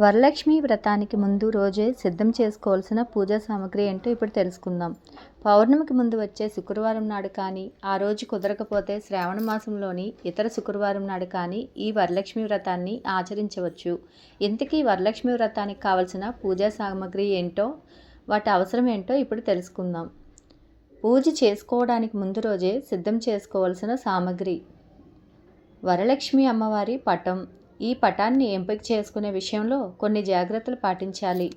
వరలక్ష్మి వ్రతానికి ముందు రోజే సిద్ధం చేసుకోవాల్సిన పూజా సామాగ్రి ఏంటో ఇప్పుడు తెలుసుకుందాం. పౌర్ణమికి ముందు వచ్చే శుక్రవారం నాడు కానీ ఆ రోజు కుదరకపోతే శ్రావణ మాసంలోని ఇతర శుక్రవారం నాడు కానీ ఈ వరలక్ష్మి వ్రతాన్ని ఆచరించవచ్చు. ఇంతకీ వరలక్ష్మి వ్రతానికి కావలసిన పూజా సామాగ్రి ఏంటో వాటి అవసరం ఏంటో ఇప్పుడు తెలుసుకుందాం. పూజ చేసుకోవడానికి ముందు రోజే సిద్ధం చేసుకోవాల్సిన సామాగ్రి. వరలక్ష్మి అమ్మవారి పటం ఈ పటాన్ని ఎంపిక చేసుకునే విషయంలో కొన్ని జాగ్రత్తలు పాటించాలి.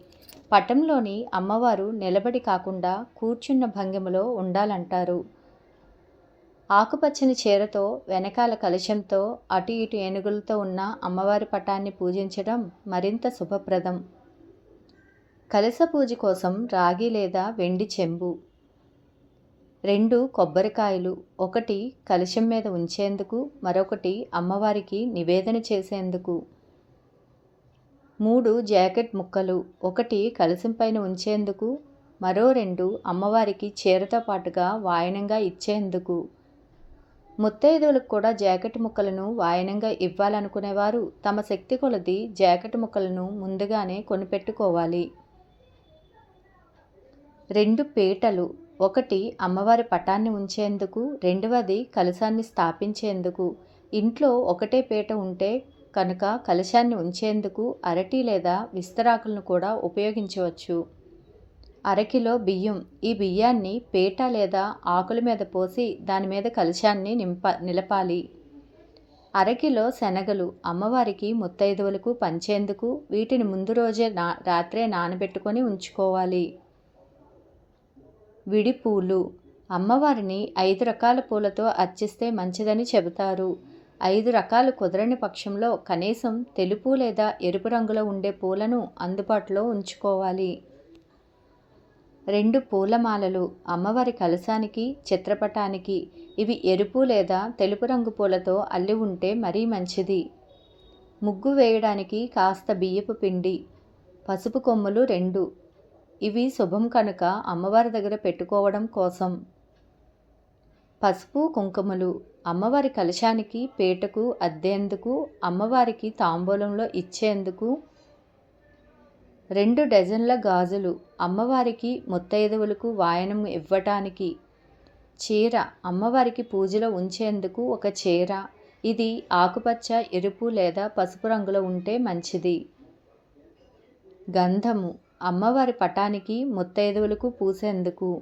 పటంలోని అమ్మవారు నిలబడి కాకుండా కూర్చున్న భంగిమలో ఉండాలంటారు. ఆకుపచ్చని చీరతో వెనకాల కలశంతో అటు ఇటు ఏనుగులతో ఉన్న అమ్మవారి పటాన్ని పూజించడం మరింత శుభప్రదం. కలశ పూజ కోసం రాగి లేదా వెండి చెంబు. రెండు కొబ్బరికాయలు ఒకటి కలశం మీద ఉంచేందుకు మరొకటి అమ్మవారికి నివేదన చేసేందుకు. మూడు జాకెట్ ముక్కలు ఒకటి కలశం పైన ఉంచేందుకు మరో రెండు అమ్మవారికి చీరతో పాటుగా వాయనంగా ఇచ్చేందుకు. ముత్తైదువులకు కూడా జాకెట్ ముక్కలను వాయనంగా ఇవ్వాలనుకునేవారు. తమ శక్తి కొలది జాకెట్ ముక్కలను ముందుగానే కొనిపెట్టుకోవాలి. రెండు పీటలు ఒకటి అమ్మవారి పటాన్ని ఉంచేందుకు రెండవది కలశాన్ని స్థాపించేందుకు. ఇంట్లో ఒకటే పీట ఉంటే కనుక కలశాన్ని ఉంచేందుకు అరటి లేదా విస్తరాకులను కూడా ఉపయోగించవచ్చు. అరకిలో బియ్యం. ఈ బియ్యాన్ని పీట లేదా ఆకుల మీద పోసి దాని మీద కలశాన్ని నింప నిలపాలి. అరకిలో శనగలు. అమ్మవారికి ముత్తైదువులకు పంచేందుకు వీటిని ముందు రోజే నా రాత్రే నానబెట్టుకొని ఉంచుకోవాలి. విడి పూలు అమ్మవారిని ఐదు రకాల పూలతో అర్చిస్తే మంచిదని చెబుతారు. ఐదు రకాలు కుదరని పక్షంలో కనీసం తెలుపు లేదా ఎరుపు రంగులో ఉండే పూలను అందుబాటులో ఉంచుకోవాలి. రెండు పూలమాలలు అమ్మవారి కలశానికి చిత్రపటానికి ఇవి ఎరుపు లేదా తెలుపు రంగు పూలతో అల్లి ఉంటే మరీ మంచిది. ముగ్గు వేయడానికి కాస్త బియ్యపు పిండి పసుపు కొమ్ములు రెండు ఇవి శుభం కనుక అమ్మవారి దగ్గర పెట్టుకోవడం కోసం. పసుపు కుంకుమలు అమ్మవారి కలశానికి పీటకు అద్దేందుకు అమ్మవారికి తాంబూలంలో ఇచ్చేందుకు. రెండు డజన్ల గాజులు అమ్మవారికి ముత్తైదువులకు వాయనం ఇవ్వటానికి. చీర అమ్మవారికి పూజలో ఉంచేందుకు ఒక చీర. ఇది ఆకుపచ్చ ఎరుపు లేదా పసుపు రంగులో ఉంటే మంచిది. గంధము అమ్మవారి పటానికి ముత్తైదువులకు పూసేందుకు.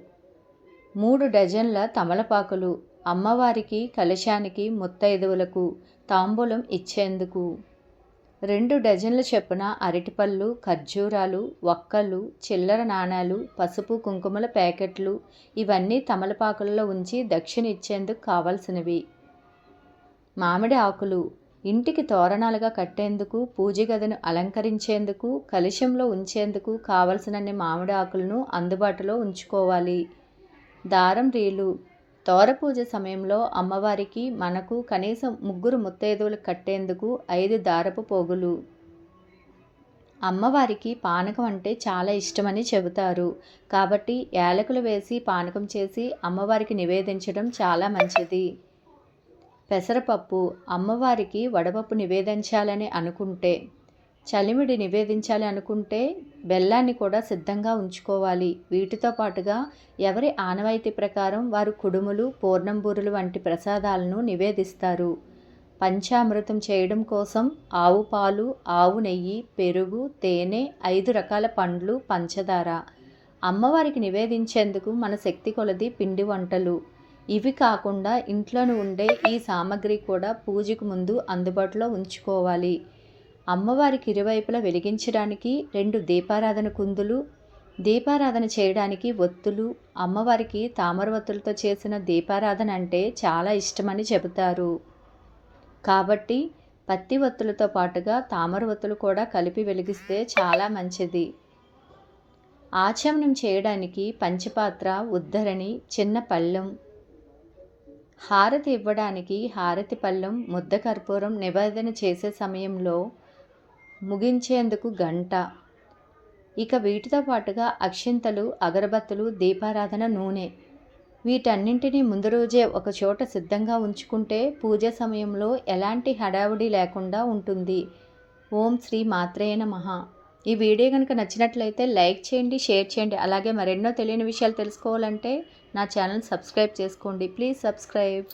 మూడు డజన్ల తమలపాకులు అమ్మవారికి కలశానికి ముత్తైదువులకు తాంబూలం ఇచ్చేందుకు. రెండు డజన్ల చొప్పున అరటిపళ్ళు ఖర్జూరాలు వక్కలు చిల్లర నాణాలు పసుపు కుంకుమల ప్యాకెట్లు ఇవన్నీ తమలపాకులలో ఉంచి దక్షిణ ఇచ్చేందుకు కావాల్సినవి. మామిడి ఆకులు ఇంటికి తోరణాలుగా కట్టేందుకు పూజ గదిని అలంకరించేందుకు కలుషంలో ఉంచేందుకు కావలసినన్ని మామిడి ఆకులను అందుబాటులో ఉంచుకోవాలి. దారం రీలు. తోర పూజ సమయంలో అమ్మవారికి మనకు కనీసం ముగ్గురు ముత్తైదువులు కట్టేందుకు ఐదు దారపు పోగులు. అమ్మవారికి పానకం అంటే చాలా ఇష్టమని చెబుతారు. కాబట్టి యాలకులు వేసి పానకం చేసి అమ్మవారికి నివేదించడం చాలా మంచిది. పెసరపప్పు అమ్మవారికి వడపప్పు నివేదించాలని అనుకుంటే చలిమిడి నివేదించాలి అనుకుంటే బెల్లాన్ని కూడా సిద్ధంగా ఉంచుకోవాలి. వీటితో పాటుగా ఎవరి ఆనవాయితీ ప్రకారం వారు కుడుములు పూర్ణంబూరులు వంటి ప్రసాదాలను నివేదిస్తారు. పంచామృతం చేయడం కోసం ఆవు పాలు ఆవు నెయ్యి పెరుగు తేనె ఐదు రకాల పండ్లు పంచదార. అమ్మవారికి నివేదించేందుకు మన శక్తి కొలది పిండి వంటలు. ఇవి కాకుండా ఇంట్లోనే ఉండే ఈ సామాగ్రి కూడా పూజకు ముందు అందుబాటులో ఉంచుకోవాలి. అమ్మవారికి ఇరువైపులా వెలిగించడానికి రెండు దీపారాధన కుందులు దీపారాధన చేయడానికి ఒత్తులు అమ్మవారికి తామర ఒత్తులతో చేసిన దీపారాధన అంటే చాలా ఇష్టమని చెబుతారు. కాబట్టి పత్తి ఒత్తులతో పాటుగా తామర ఒత్తులు కూడా కలిపి వెలిగిస్తే చాలా మంచిది. ఆచమనం చేయడానికి పంచపాత్ర ఉద్ధరణి చిన్న పళ్ళెం హారతి ఇవ్వడానికి హారతి పళ్ళెం ముద్ద కర్పూరం నివేదన చేసే సమయంలో ముగించేందుకు గంట. ఇక వీటితో పాటుగా అక్షింతలు అగరబత్తులు దీపారాధన నూనె. వీటన్నింటినీ ముందు రోజే ఒక చోట సిద్ధంగా ఉంచుకుంటే పూజ సమయంలో ఎలాంటి హడావుడి లేకుండా ఉంటుంది. ఓం శ్రీ మాత్రేయ నమః. ఈ వీడియో కనుక నచ్చినట్లయితే లైక్ చేయండి షేర్ చేయండి. అలాగే మరెన్నో తెలియని విషయాలు తెలుసుకోవాలంటే నా ఛానల్ సబ్స్క్రైబ్ చేసుకోండి. Please subscribe.